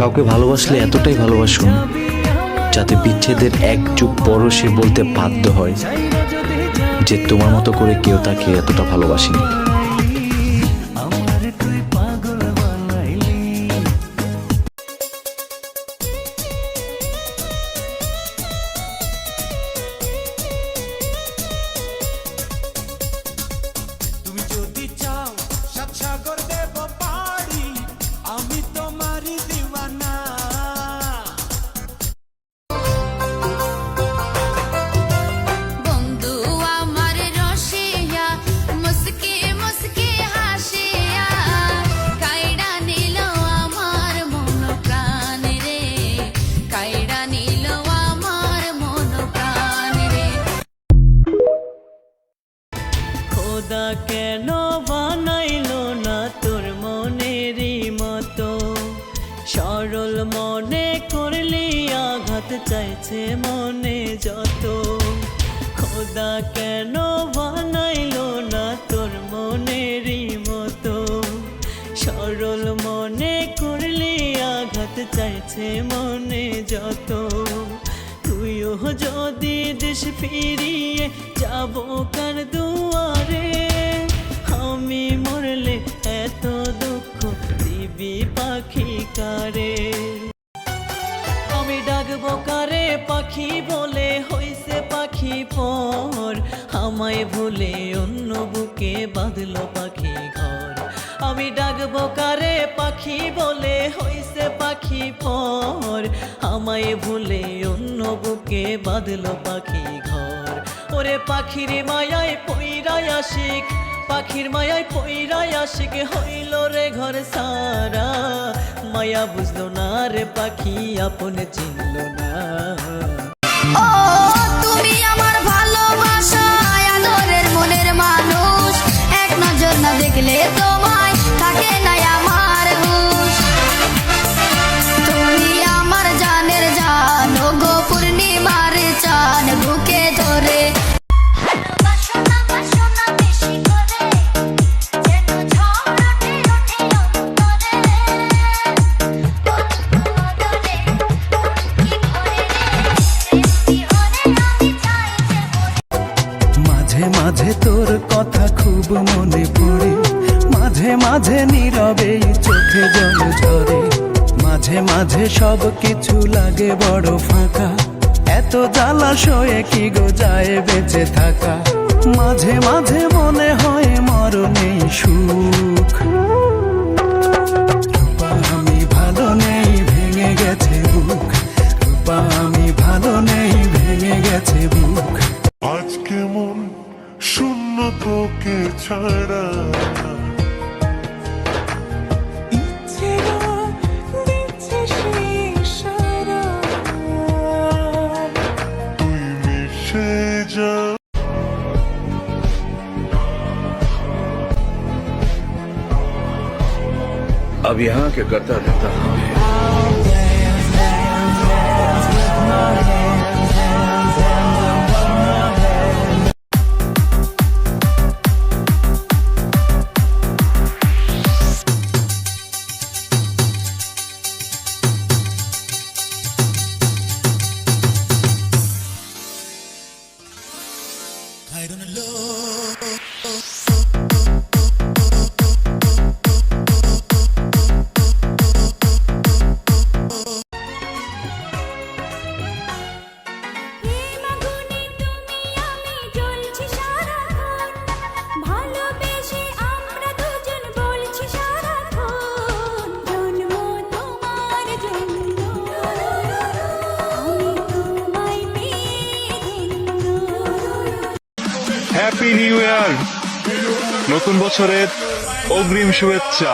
কাউকে ভালোবাসলে এতটাই ভালোবাসুন যাতে বিচ্ছেদের এক যুগ পরও সে বলতে বাধ্য হয় যে তোমার মতো করে কেউ তাকে এতটা ভালোবাসেনি। খোদা কেন বানাইলো না তোর মনেরই মতো? সরল মনে করলি আঘাত চাইছে মনে যত। খোদা কেন বানাইলো না তোর মনেরই মতো? সরল মনে করলি আঘাত চাইছে মনে যত। তুইও যদি দেশ ফিরিয়ে যাব কার দুয়ারে? আমি মরলে এত দুঃখ দিবি পাখি কারে? আমি ডাকবো কারে পাখি বলে? হইছে পাখি পর। আমায় ভুলে অন্য বুকে বাঁধলো পাখি ঘর। আমি ডাকবো কারে পাখি বলে? হইছে পাখি পর। আমায় ভুলে অন্য বুকে বাঁধলো পাখি ঘর। ওরে পাখির মায়ায় পইরাই আশিক পাখির মায়ায় পইরাই আশিক হইল রে ঘর সারা। মায়া বুঝলো না রে পাখি, আপন চিনল না। না দেখলে তোমায় মনে পড়ে। মাঝে মাঝে নীরবে চোখে জল ঝরে। মাঝে মাঝে সব কিছু লাগে বড় ফাঁকা। এত জ্বালাশয়ে কি গো যায় বেঁচে থাকা? মাঝে মাঝে মনে হয় মরণে সুখ। তোকে ছাড়া তুই মিশে যা अब यहाँ के करता रहता हूँ I don't know. Happy new year নতুন বছরের অগ্রিম শুভেচ্ছা।